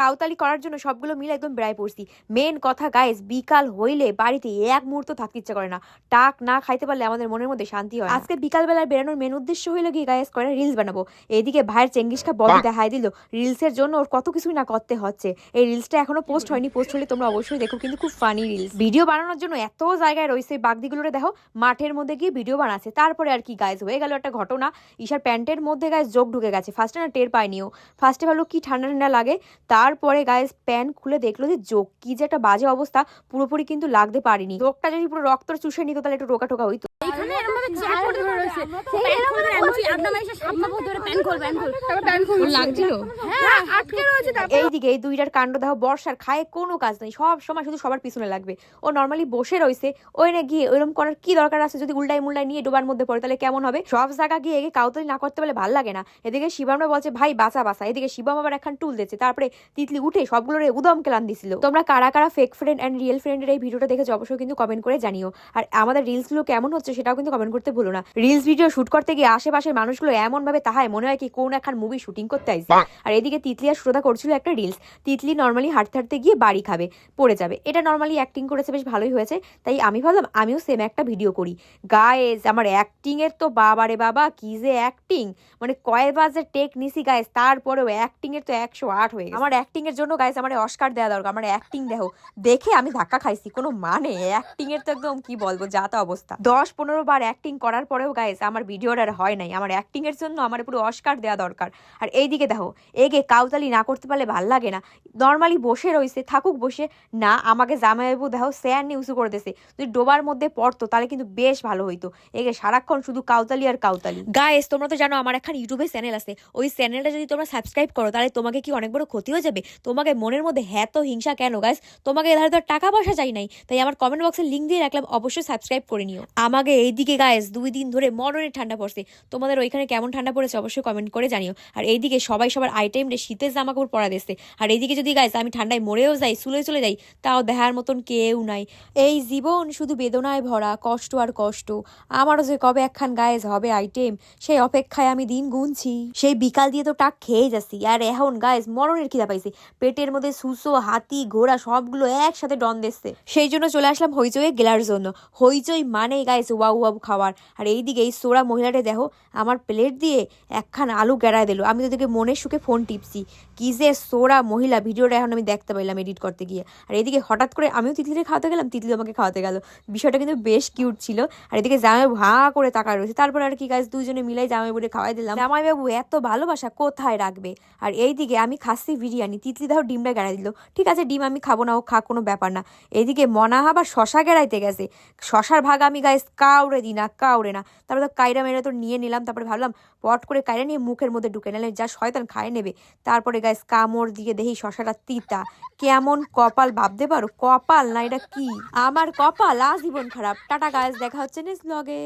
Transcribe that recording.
কাউতালি করার জন্য সবগুলো মিলে একদম বেড়ায় পড়ছি। মেন কথা গাইস বিকাল হইলে বাড়িতে এক মুহূর্ত থাকতে ইচ্ছা করে না। টাক না খাইতে পারলে আমাদের মনের মধ্যে শান্তি হয় আজকে বিকাল বেলায় বেরানোর মেন উদ্দেশ্য হইল কি গাইস করে রিলস বানাবো। এদিকে ভাইয়ের চেঙ্গিসকা বডি দেখাই দিল। রিলসের জন্য ওর কত কিছুই না করতে হচ্ছে। এই রিলসটা এখনও পোস্ট হয়নি। পোস্ট হলে তোমরা অবশ্যই দেখো কিন্তু খুব ফানি রিলস ভিডিও বানানোর জন্য এত জায়গায় রয়েছে বাগদিগুলোরে দেখো মাঠের মধ্যে গিয়ে ভিডিও বানাচ্ছে। তারপরে আর কি গাইজ হয়ে গেল একটা ঘটনা। ঈশার প্যান্টের মধ্যে গাইজ যোগ ঢুকে গেছে। ফার্স্টে না টের পায়নিও ফার্স্টে ভালো কি ঠান্ডা ঠান্ডা লাগে। তারপরে গায়েস প্যান খুলে দেখল যে যোগ কি যে একটা বাজে অবস্থা পুরোপুরি কিন্তু লাগতে পারিনি। যোগটা যদি পুরো রক্ত চুষে নিত তাহলে একটু টোকা টোকা হইতো। এখানে করে ধরে রয়েছে সেই এরকম ভাবে এমনকি আপনার এসে সামনে পথ ধরে প্যান খোল প্যান খোল। প্যান খোল। লাগছিল? হ্যাঁ আটকে রয়েছে তারপর। এইদিকে এই দুইটার কাণ্ড দেখো বর্ষার খায় কোনো কাজ নেই সব সময় শুধু সবার পিছনে লাগবে। ও নর্মালি বসে রয়েছে ওই না গিয়ে ওইরকম করার কি দরকার আছে যদি উল্টাই মুল্টাই নিয়ে ডোবার মধ্যে পড়ে তাহলে কেমন হবে? সব জায়গা গিয়ে এগে কাউতালি না করতে পারলে ভালো লাগে না। এদিকে শিবামরা বলছে ভাই বাঁচা বাঁচা। এদিকে শিবাম আবার এখন টুল দিচ্ছে তারপরে তিতলি উঠে সবগুলোর উদম কেলান দিছিল। তোমরা কারা কারা ফেক ফ্রেন্ড অ্যান্ড রিয়েল ফ্রেন্ডের এই ভিডিওটা দেখেছ অবশ্যই কিন্তু কমেন্ট করে জানিও। আর আমাদের রিলসগুলো কেমন হচ্ছে সেটাও কিন্তু কমেন্ট করতে ভুলো না। রিলস ভিডিও শুট করতে গিয়ে আশেপাশের মানুষগুলো এমন ভাবে তাহায় মনে হয় কি কোন একখান মুভি শুটিং করতে আইছে। আর এদিকে তিতলি আর শ্রোতা করছিল একটা রিলস তিতলি নর্মালি হাঁটতে হাঁটতে গিয়ে বাড়ি খাবে পড়ে যাবে। এটা নর্মালি অ্যাক্টিং করেছে বেশ ভালোই হয়েছে। তাই আমি ভাবলাম আমিও সেম একটা ভিডিও করি। গায়েস আমার অ্যাক্টিং এর তো বাবারে বাবা কি যে অ্যাক্টিং মানে কয়বার যে টেক নিছি গাইস তারপরেও অ্যাক্টিং এর তো একশো আট হয়ে গেছে। আমার অ্যাক্টিং এর জন্য গাইস আমার অস্কার দেওয়া দরকার। আমার অ্যাক্টিং দেখো দেখে আমি ধাক্কা খাইছি কোনো মানে? অ্যাক্টিং এর তো একদম কি বলব যা তা অবস্থা। দশ পনেরো বার অ্যাক্টিং করার পরেও গাইস আমার ভিডিওটা আর হয় নাই। আমার অ্যাক্টিং এর জন্য আমার পুরো অস্কার দেওয়া দরকার। আর এইদিকে দেখো এগে কাউতালি না করতে পারলে ভালো লাগে না। নর্মালি বসে রয়েছে, থাকুক বসে। না, আমাকে জামাইবাবু দেখো স্যার নিয়ে উঁচু করে দিয়েছে যদি ডোবার মধ্যে পড়তো তাহলে কিন্তু বেশ ভালো হইতো। এগে সারাক্ষণ শুধু কাউতালি আর কাউতালি। গায়েস তোমরা তো জানো আমার এখন ইউটিউবে চ্যানেল আছে। ওই চ্যানেলটা যদি তোমরা সাবস্ক্রাইব করো, তাহলে তোমাকে কি অনেক বড় ক্ষতি হয়ে যাবে? তোমাকে মনের মধ্যে হ্যাঁ তো হিংসা কেন গাইস তোমাকে এধারে তো টাকা পয়সা চাই নাই। তাই আমার কমেন্ট বক্সে লিঙ্ক দিয়ে রাখলাম, অবশ্যই সাবস্ক্রাইব করে নিও। আমাকে এইদিকে গায়েস দুই দিন ধরে মরণের ঠান্ডা পড়ছে। তোমাদের ওইখানে কেমন ঠান্ডা পড়েছে অবশ্যই কমেন্ট করে জানিও। আর এইদিকে সবাই সবার আইটেম রে শীতের জামা কাপড় পরা দিচ্ছে আর এইদিকে যদি গাইস আমি ঠান্ডায় মরেও যাই চুলে চলে যাই, তাও দেখার মতন কেউ নাই। এই জীবন শুধু বেদনায় ভরা, কষ্ট আর কষ্ট। আমারও যে কবে একখান গায়েস হবে আইটেম সেই অপেক্ষায় আমি দিন গুনছি। সেই বিকাল দিয়ে তো টাক খেয়ে যাচ্ছি। আর এখন গায়েস মরণের খিদা পাইছি। পেটের মধ্যে সুসো, হাতি, ঘোড়া সবগুলো একসাথে ডন দিচ্ছে। সেই জন্য চলে আসলাম হইচইয়ে গেলার জন্য। হইচই মানে গাইস ওয়াউ ওয়াউ খাওয়ার। আর এইদিকে এই সোরা মহিলাটা দেখো আমার প্লেট দিয়ে একখান আলু গেড়ায় দিল। আমি তো দেখে মনের সুখে ফোন টিপছি। কি যে সোরা মহিলা, ভিডিওটা এখন আমি দেখতে পাইলাম এডিট করতে গিয়ে। আর এদিকে হঠাৎ করে আমিও তিতলিরে খাওয়াতে গেলাম তিতলি আমাকে খাওয়াতে গেল। বিষয়টা কিন্তু বেশ কিউট ছিল। আর এদিকে জামাই ভা করে তাকা রয়েছে। তারপর আর কি গাছ দুজনে মিলাই জামাই বলে খাওয়াই দিলাম। জামাই বাবু এত ভালোবাসা কোথায় রাখবে? আর এইদিকে আমি খাচ্ছি বিরিয়ানি তিতলি দাও ডিমটা গেড়াই দিল। ঠিক আছে, ডিম আমি খাব না, ও খা কোনো ব্যাপার না। এদিকে মনা আবার শশা গেড়াইতে গেছে। শশার ভাগ আমি গাইস কাউরে দিই না, কাউরে না। তারপর তো কাইরা মেরে তো নিয়ে নিলাম। তারপরে ভাবলাম পট করে কাইরে নিয়ে মুখের মধ্যে ঢুকে নিলাম, যা শয়তান খায় নেবে। তারপরে গায়ে কামড় দিয়ে দেখি শশাটা তিতা। কেমন কপাল ভাবতে পারো? কপাল না, এটা কি? আমার কপাল আজীবন খারাপ। টাটা গায়েস দেখা হচ্ছে নেক্সট ব্লগে